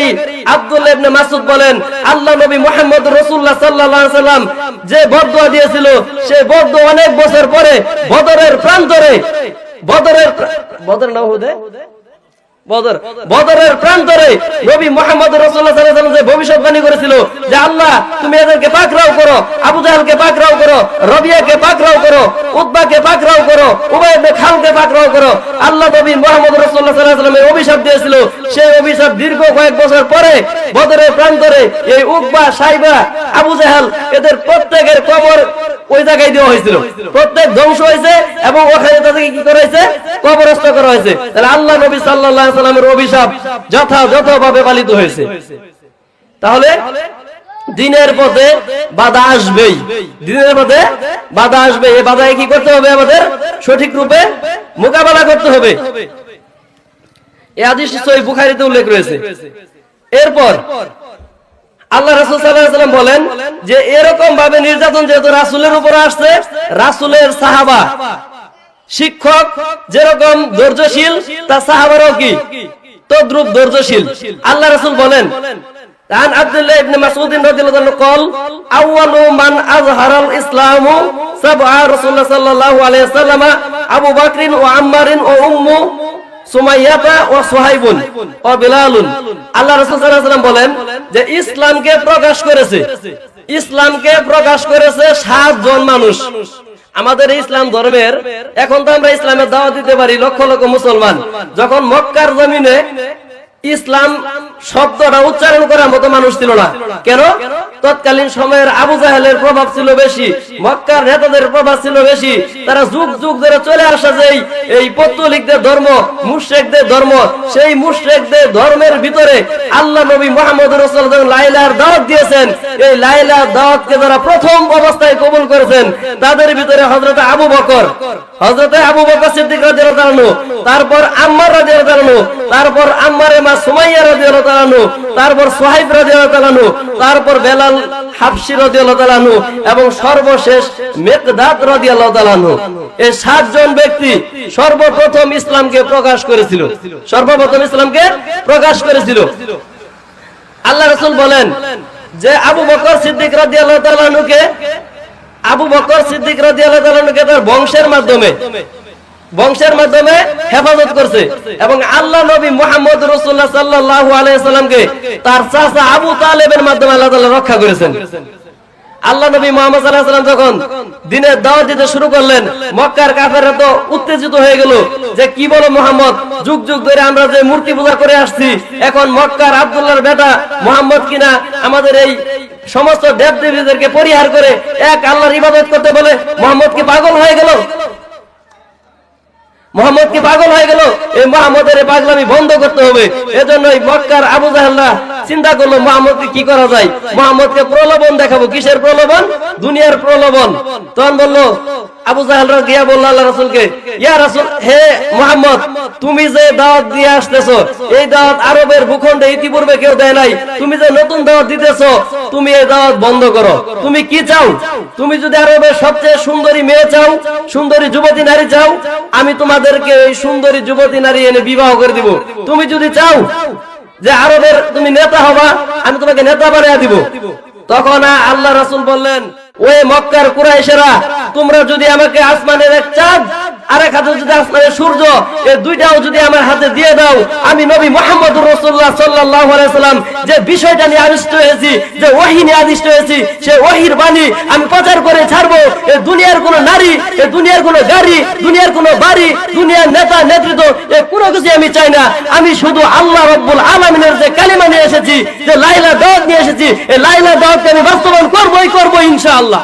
বর্ণনাকারী আব্দুল্লাহ ইবনে বলেন, আল্লাহ নবী মুহাম্মদ রাসূলুল্লাহ সাল্লাল্লাহু আলাইহি সাল্লাম যে বদদুয়া দিয়েছিল, সে বদদুয়া অনেক বছর পরে বদরের প্রান্তরে, বদরের বদর না বদর, বদরের প্রান্তরে নবী মোহাম্মদ রাসূলুল্লাহ সাল্লাল্লাহু আলাইহি যে ভবিষ্যৎবাণী করেছিল যে আল্লাহ, তুমি এদেরকে পাকড়াও করো, আবু জাহেলকে পাকড়াও করো, রবিয়াকে পাকড়াও করো, উতবাকে পাকড়াও করো উবাই খালকে পাকড়াও করো। আল্লাহ নবী মোহাম্মদ রাসূলুল্লাহ সাল্লাল্লাহু আলাইহি অভিশাপ দিয়েছিল। সেই অভিশাপ দীর্ঘ কয়েক বছর পরে বদরের প্রান্তরে এই উকবা সাইবা, আবু জাহেল এদের প্রত্যেকের কবর ওই জায়গায় দেওয়া হয়েছিল। প্রত্যেক ধ্বংস হয়েছে এবং ওখানে তাদেরকে কি করা হয়েছে? কবরস্থ করা হয়েছে। তাহলে আল্লাহ নবী আলাইহি সাল্লামের অভিশাপ যথাযথভাবে পালিত হয়েছে। তাহলে দিনের পথে বাধা আসবেই। দিনের পথে বাধা আসবে এই বাধায় কি করতে হবে? আমাদের সঠিক রূপে মোকাবেলা করতে হবে। এই আদিশ বুখারীতে উল্লেখ রয়েছে। এরপর আল্লাহ রাসূল ওয়াসাল্লাম বলেন যে এরকম ভাবে নির্যাতন যেহেতু রাসূলের উপর আসছে, রাসূলের সাহাবা, শিক্ষক যেরকম ধৈর্যশীল তা সাহাবারও কি? তদ্রুপ ধৈর্যশীল। আল্লাহ রাসূল বলেন عن عبد الله بن مسعود رضي الله عنه قال أول من أظهر الإسلام سبع رسول الله صلى الله عليه وسلم أبو بكر وعمر وأم সুমাইয়াতা ও সোহাইবুন ও বিলালুন আল্লাহ রাসূল সাল্লাল্লাহু আলাইহি ওয়াসাল্লাম বলেন যে ইসলামকে প্রকাশ করেছে ইসলামকে প্রকাশ করেছে সাতজন মানুষ আমাদের এই ইসলাম ধর্মের এখন তো আমরা ইসলামের দাওয়াত দিতে পারি লক্ষ লক্ষ মুসলমান যখন মক্কার জমিনে ইসলাম শব্দটা উচ্চারণ করার মতো মানুষ ছিল না। কেন? তৎকালীন সময়ের আবু জাহেলের প্রভাব ছিল বেশি, মক্কার নেতাদের প্রভাব ছিল বেশি। তারা যুগ যুগ ধরে চলে আসা যে এই- পত্তলিকদের ধর্ম, মুশরিকদের ধর্ম, সেই মুশরিকদের ধর্মের ভিতরে আল্লাহ নবী মুহাম্মদ রাসূল লাইলার দাওয়াত দিয়েছেন। এই লাইলার দাওয়াতকে যারা প্রথম অবস্থায় কবুল করেছেন, তাদের ভিতরে হযরত আবু বকর, হযরত আবু বকর সিদ্দিক তাআলা তারপর আম্মার তাআলা তারপর আম্মারের মা সুমাইয়া তারপর সোহাইব তারপর বেলাল তাআলা এবং সর্বশেষ এই সাতজন ব্যক্তি সর্বপ্রথম ইসলামকে প্রকাশ করেছিল। সর্বপ্রথম ইসলামকে প্রকাশ করেছিল। আল্লাহ রাসূল বলেন যে আবু বকর সিদ্দিক রাদিয়াল্লাহু তাআলা কে আবু বকর সিদ্দিক রাদিয়াল্লাহু তাআলা কে তার বংশের মাধ্যমে বংশের মাধ্যমে হেফাজত করছে এবং আল্লাহ নবী মুহাম্মদ রাসূলুল্লাহ সাল্লাল্লাহু আলাইহি সাল্লামকে তার চাচা আবু তালেবের মাধ্যমে আল্লাহ তাআলা রক্ষা করেছেন। আল্লাহ নবী মোহাম্মদ সাল্লাম যখন দিনের দাওয়াত দিতে শুরু করলেন, মক্কার কাফেররা তো উত্তেজিত হয়ে গেল যে কি বলো মোহাম্মদ, যুগ যুগ ধরে আমরা যে মূর্তি পূজা করে আসছি, এখন মক্কার আব্দুল্লাহর বেটা মোহাম্মদ কিনা আমাদের এই সমস্ত দেব দেবীদেরকে পরিহার করে এক আল্লাহর ইবাদত করতে বলে, মোহাম্মদ কি পাগল হয়ে গেল? মোহাম্মদ কি পাগল হয়ে গেল? এই মোহাম্মদের পাগলামি বন্ধ করতে হবে। এজন্য মক্কার আবু জাহাল্লাহ চিন্তা করল, মোহাম্মদকে কি করা যায়? মোহাম্মদকে প্রলোভন দেখাবো। কিসের প্রলোভন? দুনিয়ার প্রলোভন। তখন বলল, আবু জাহেলরা গিয়া বলল আল্লাহ রাসুলকে, ইয়া রাসুল, হে মোহাম্মদ তুমি যে দাওয়াত দিয়ে আসতেছো, এই দাওয়াত আরবের ভূখণ্ডে ইতিপূর্বে কেউ দেয় নাই। তুমি যে নতুন দাওয়াত দিতেছো, তুমি এই দাওয়াত বন্ধ করো। তুমি কি চাও? তুমি যদি আরবের সবচেয়ে সুন্দরী মেয়ে চাও, সুন্দরী যুবতী নারী চাও, আমি তোমাদেরকে এই সুন্দরী যুবতী নারী এনে বিবাহ করে দিব। তুমি যদি চাও যে আরবের তুমি নেতা হবা, আমি তোমাকে নেতা বানিয়ে দিব। তখন আল্লাহ রাসূল বললেন ওই মক্কার কুরাইশেরা, তোমরা যদি আমাকে আসমানের এক চাঁদ আর এক হাতে যদি আসমানের সূর্য এই দুইটাও যদি আমার হাতে দিয়ে দাও, আমি নবী মোহাম্মদ রসুল্লাহ সাল্লাহ সাল্লাম যে বিষয়টা নিয়ে আবিষ্ট হয়েছি, যে ওহি নিয়ে আদিষ্ট হয়েছি, সে ওহির বাণী আমি প্রচার করে ছাড়বো। এ দুনিয়ার কোন নারী, এ দুনিয়ার কোন গাড়ি, দুনিয়ার কোন বাড়ি, দুনিয়ার নেতা, নেতৃত্ব, এ কোনো কিছু আমি চাই না। আমি শুধু আল্লাহ রব্বুল আলমিনের যে কালিমা নিয়ে এসেছি, যে লাইলা দাওয়াত নিয়ে এসেছি এই লাইলা দাওয়াতকে আমি বাস্তবায়ন করবোই করব ইনশাআল্লাহ।